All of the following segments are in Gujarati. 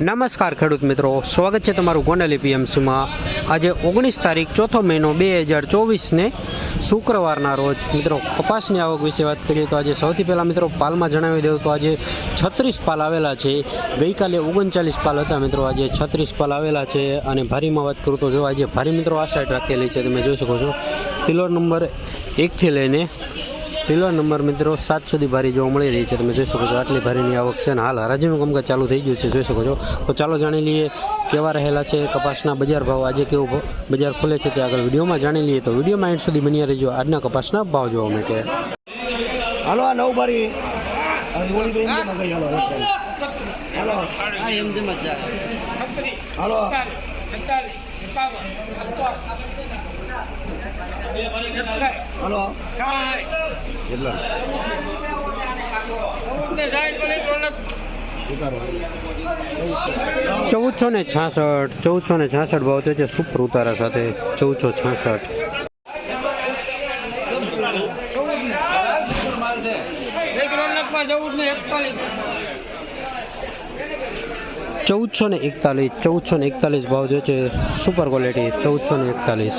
નમસ્કાર ખેડૂત મિત્રો. સ્વાગત છે તમારું ગોંડલી પીએમસીમાં આજે ઓગણીસ તારીખ, ચોથો મહિનો બે હજાર ચોવીસને શુક્રવારના રોજ. મિત્રો, કપાસની આવક વિશે વાત કરીએ તો આજે સૌથી પહેલાં મિત્રો પાલમાં જણાવી દઉં તો આજે છત્રીસ પાલ આવેલા છે. ગઈકાલે ઓગણચાલીસ પાલ હતા મિત્રો, આજે છત્રીસ પાલ આવેલા છે અને ભારીમાં વાત કરું તો જો આજે ભારી મિત્રો આ સાઈડ રાખેલી છે, તમે જોઈ શકો છો. પિલર નંબર એકથી લઈને પિલર નંબર મિત્રો, સાત સુધી ભારી જોવા મળી રહી છે. તમે જોઈ શકો છો, આટલી ભારીની આવક છે અને હાલ. હરાજીનું કામકાજ ચાલુ થઈ ગયું છે, જોઈ શકો છો. તો ચાલો જાણી લઈએ કેવા રહેલા છે કપાસના બજાર ભાવ. આજે કેવું બજાર ખુલે છે તે આગળ વિડીયોમાં જાણી લઈએ. તો વિડીયોમાં એન્ડ સુધી બન્યા રહેજો. આજના કપાસના ભાવ જોવા માટે. હાલો, આ નવ ગઈ હાલો. હાલો. હાલો. કેટલા ચૌદસો ને છાસઠ ચૌદસો ને છાસઠ ભાવ થયો છે સુપર ઉતારા સાથે ચૌદસો છાસઠ. ચૌદસો ને એકતાલીસ ચૌદસો ને એકતાલીસ ભાવ થયો છે સુપર ક્વોલિટી ચૌદસો ને એકતાલીસ.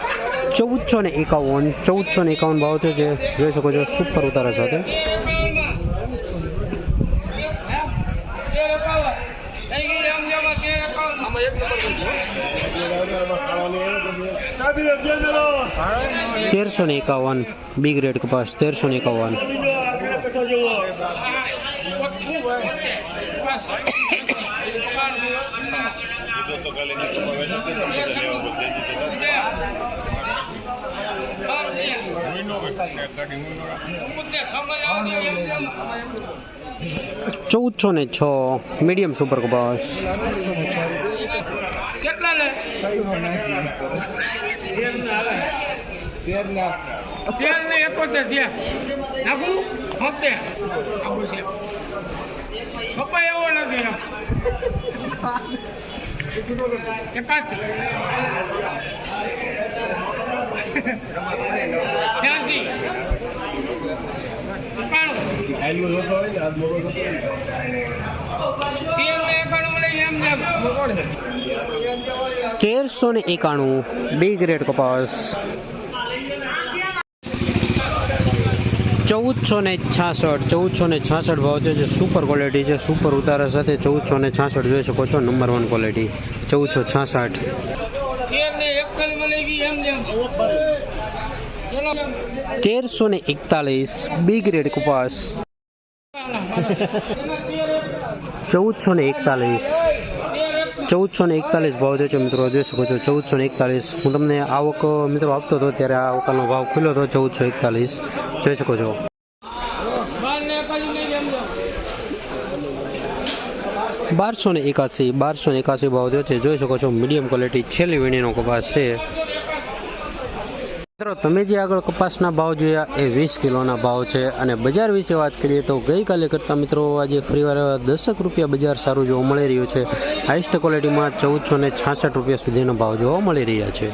ચૌદસો ને એકાવન, ચૌદસો ને એકાવન ભાવ છે. જે જોઈ શકો છો સુપર ઉતારા સાથે. તેરસો ને એકાવન બી ગ્રેડ કપાસ, તેરસો ને એકાવન. ચૌદસો ને છ મીડિયમ સુપર બસ કેટલા લે તેર ને એકોતેર થયા નાખું. આવું એવો નથી. એકાસી. જેમ તેરસો ને એકાણું બી ગ્રેડ કપાસ. ચૌદસો ને છાસઠ, ચૌદસો ને છાસઠ ભાવ છે, જે સુપર ક્વોલિટી છે સુપર ઉતારા સાથે ચૌદસો ને છાસઠ જોઈ શકો છો નંબર વન ક્વોલિટી ચૌદસો છાસઠ. તેરસો ને એકતાલીસ બી ગ્રેડ કપાસ. ચૌદસો ને એકતાલીસ. ચૌદસો ને એકતાલીસ ભાવ છે મિત્રો, જોઈ શકો છો. ચૌદસો ને એકતાલીસ. હું તમને આવક, મિત્રો, આપતો હતો, ત્યારે આ આવકનો ભાવ ખુલ્યો હતો, ચૌદસો એકતાલીસ. જોઈ શકો છો બાર ને એકાસી લઈ એમ જેમ બારસો ને એકાસી, બારસો ને એકાસી ભાવ થયો છે. જોઈ શકો છો મીડિયમ ક્વોલિટી છેલ્લી વીણીનો કપાસ છે. મિત્રો, તમે જે આગળ કપાસના ભાવ જોયા એ વીસ કિલોના ભાવ છે. અને બજાર વિશે વાત કરીએ તો ગઈકાલે કરતાં મિત્રો આજે ફરીવાર દસક રૂપિયા બજાર સારું જોવા મળી રહ્યું છે. હાઈસ્ટ ક્વોલિટીમાં ચૌદસો ને છાસઠ રૂપિયા સુધીનો ભાવ જોવા મળી રહ્યા છે.